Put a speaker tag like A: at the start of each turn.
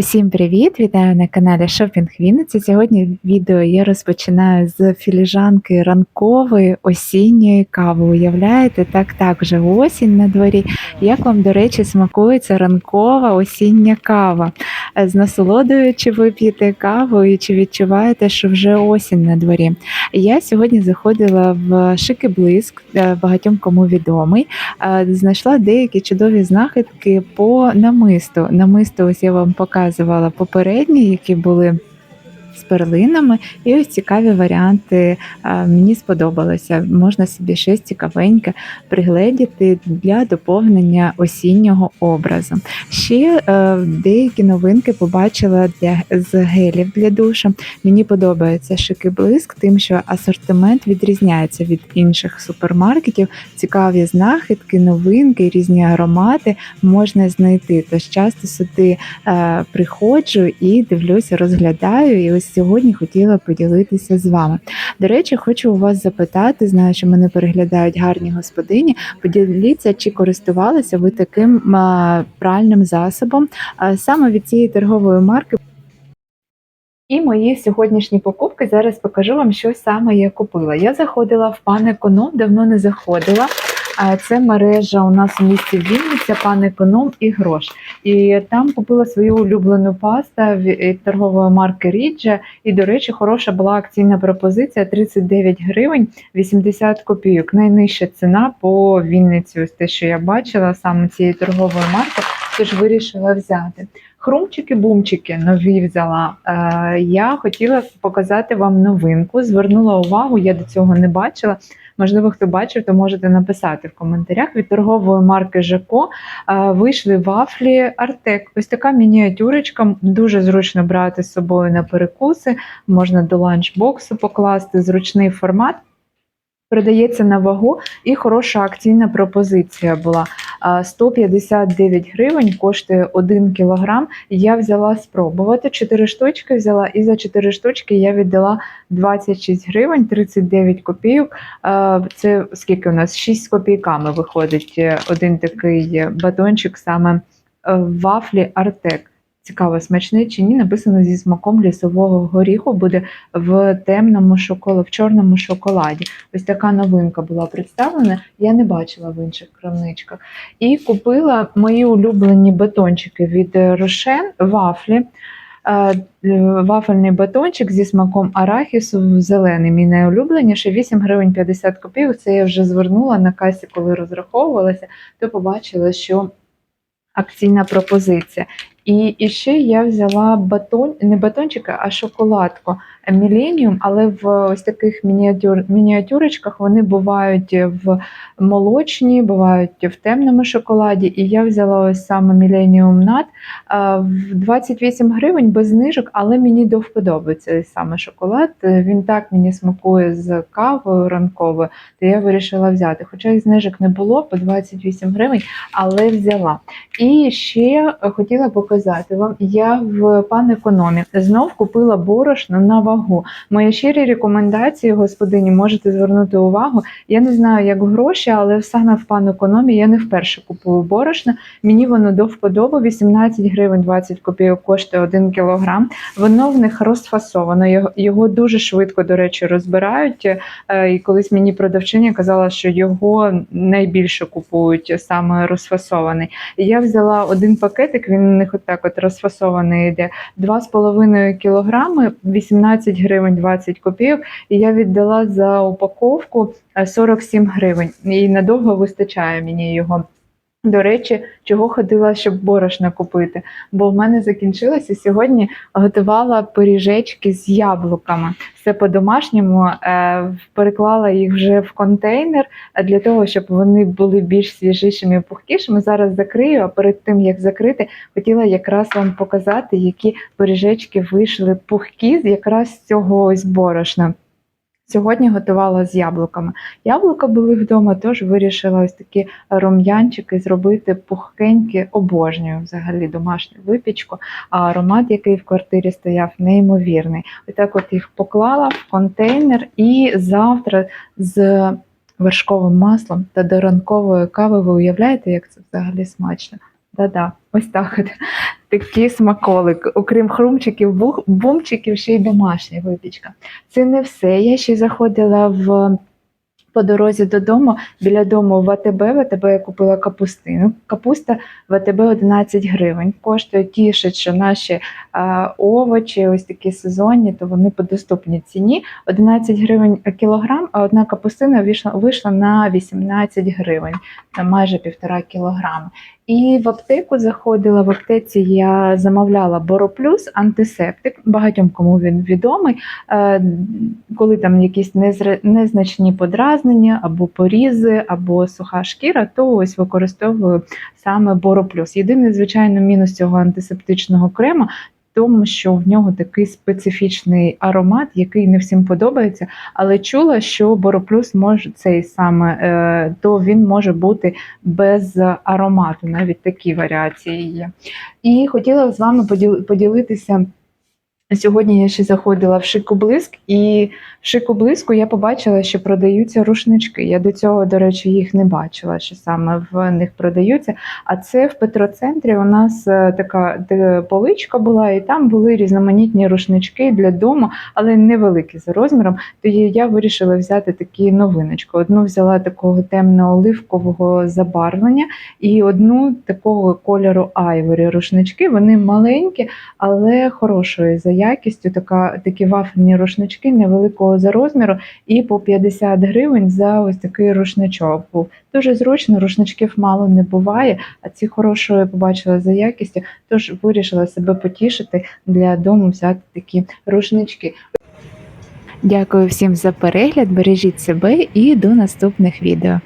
A: Усім привіт! Вітаю на каналі Шопінг Вінниця. Сьогодні відео я розпочинаю з філіжанки ранкової осінньої кави. Уявляєте, так так вже осінь на дворі. Як вам, до речі, смакується ранкова осіння кава? З насолодою, чи ви п'єте каву і чи відчуваєте, що вже осінь на дворі? Я сьогодні заходила в Шики Блиск, е, багатьом кому відомий. Е, Знайшла деякі чудові знахідки по намисту. Намисто ось я вам показувала попередні, які були з перлинами, і ось цікаві варіанти мені сподобалося. Можна собі щось цікавеньке пригледіти для доповнення осіннього образу. Ще е, деякі новинки побачила для з гелів для душу. Мені подобається шики блиск, тим, що асортимент відрізняється від інших супермаркетів. Цікаві знахідки, новинки, різні аромати можна знайти. Тож часто сюди е, приходжу і дивлюся, розглядаю. І ось сьогодні хотіла поділитися з вами. До речі, хочу у вас запитати, знаю, що мене переглядають гарні господині. Поділіться, чи користувалися ви таким пральним засобом саме від цієї торгової марки. І мої сьогоднішні покупки зараз покажу вам, що саме я купила. Я заходила в пан Економ, давно не заходила. Це мережа у нас у місті Вінниця, пан Економ і Грош. І там купила свою улюблену пасту від торгової марки Ріджа. І, до речі, хороша була акційна пропозиція 39 гривень 80 копійок. Найнижча ціна по Вінниці. Ось те, що я бачила саме цієї торгової марки, тож вирішила взяти. Хрумчики-бумчики нові взяла. Е, я хотіла показати вам новинку. Звернула увагу, я до цього не бачила. Можливо, хто бачив, то можете написати в коментарях. Від торгової марки Жеко е, вийшли вафлі Артек. Ось така мініатюрочка, дуже зручно брати з собою на перекуси, можна до ланчбоксу покласти, зручний формат. Продається на вагу і хороша акційна пропозиція була. А, 159 гривень коштує 1 кілограм. Я взяла спробувати 4 штучки взяла, і за 4 штучки я віддала 26 гривень 39 копійок. Це скільки у нас 6 копійками виходить е, один такий батончик, саме в вафлі Артек. Цікаво, смачний чи ні, написано зі смаком лісового горіху буде в темному шоколаді, в чорному шоколаді. Ось така новинка була представлена. Я не бачила в інших крамничках. І купила мої улюблені батончики від Рошен вафлі. Е, е, Вафельний батончик зі смаком арахісу зелений. Мій найулюбленіший 8 гривень 50 копійок. Це я вже звернула на касі, коли розраховувалася, то побачила, що акційна пропозиція. І, і ще я взяла батон, не батончика, а шоколадку Millennium, але в ось таких мініатюр, мініатюрочках вони бувають в молочній, бувають в темному шоколаді. І я взяла ось саме Millennium Nut в 28 гривень без знижок, але мені до вподоби саме шоколад. Він так мені смакує з кавою ранковою, то я вирішила взяти. Хоча і знижок не було по 28 гривень, але взяла. І ще хотіла показати вам, я в пан економі знов купила борошно на вагу. Мої щирі рекомендації, господині, можете звернути увагу. Я не знаю, як гроші, але саме в пан економі я не вперше купую борошно. Мені воно до вподоби 18 гривень 20 копійок коштує 1 кілограм. Воно в них розфасовано. Його, його дуже швидко, до речі, розбирають. Е, І колись мені продавчиня казала, що його найбільше купують саме розфасований. Я взяла один пакетик, він у них отак от розфасований йде 2,5 кілограми, 18 гривень 20 копійок. І я віддала за упаковку е, 47 гривень. І надовго вистачає мені його. До речі, чого ходила, щоб борошна купити, бо в мене закінчилося сьогодні. Готувала пиріжечки з яблуками. Все по-домашньому е, переклала їх вже в контейнер е, для того, щоб вони були більш свіжішими і пухкішими. Зараз закрию, а перед тим як закрити, хотіла якраз вам показати, які пиріжечки вийшли пухкі з якраз цього ось борошна. Сьогодні готувала з яблуками. Яблука були вдома, тож вирішила ось такі рум'янчики зробити пухкенькі, обожнюю взагалі домашню випічку. А аромат, який в квартирі стояв, неймовірний. Отак от їх поклала в контейнер і завтра з вершковим маслом та до ранкової кави ви уявляєте, як це взагалі смачно? Да-да, ось так. Такий смаколик. Окрім хрумчиків, бумчиків, ще й домашня випічка. Це не все. Я ще заходила в. По дорозі додому біля дому в АТБ, в АТБ я купила капустину. Капуста в АТБ 11 гривень. Коштує тішить, що наші а, овочі, ось такі сезонні, то вони по доступній ціні. 11 гривень кілограм, а одна капустина вийшла, вийшла на 18 гривень, на майже півтора кілограми. І в аптеку заходила. В аптеці я замовляла Бороплюс антисептик. Багатьом кому він відомий. Е, Коли там якісь незначні подразнення, або порізи, або суха шкіра, то ось використовую саме Бороплюс. Єдиний, звичайно, мінус цього антисептичного крему. Тому, що в нього такий специфічний аромат, який не всім подобається, але чула, що Бороплюс може цей саме, е, то він може бути без аромату, навіть такі варіації є. І хотіла з вами поділитися. Сьогодні я ще заходила в Шику Блиск, і в Шику Блиску я побачила, що продаються рушнички. Я до цього, до речі, їх не бачила, що саме в них продаються. А це в Петроцентрі у нас е, така поличка була, і там були різноманітні рушнички для дому, але невеликі за розміром. То я я вирішила взяти такі новиночки. Одну взяла такого темно-оливкового забарвлення, і одну такого кольору айворі рушнички. Вони маленькі, але хорошої за якістю. Така, такі вафельні рушнички невеликого за розміру, і по 50 гривень за ось такий рушничок був. Дуже зручно, рушничків мало не буває, а ці хорошої побачила за якістю, тож вирішила себе потішити для дому взяти такі рушнички. Дякую всім за перегляд, бережіть себе і до наступних відео.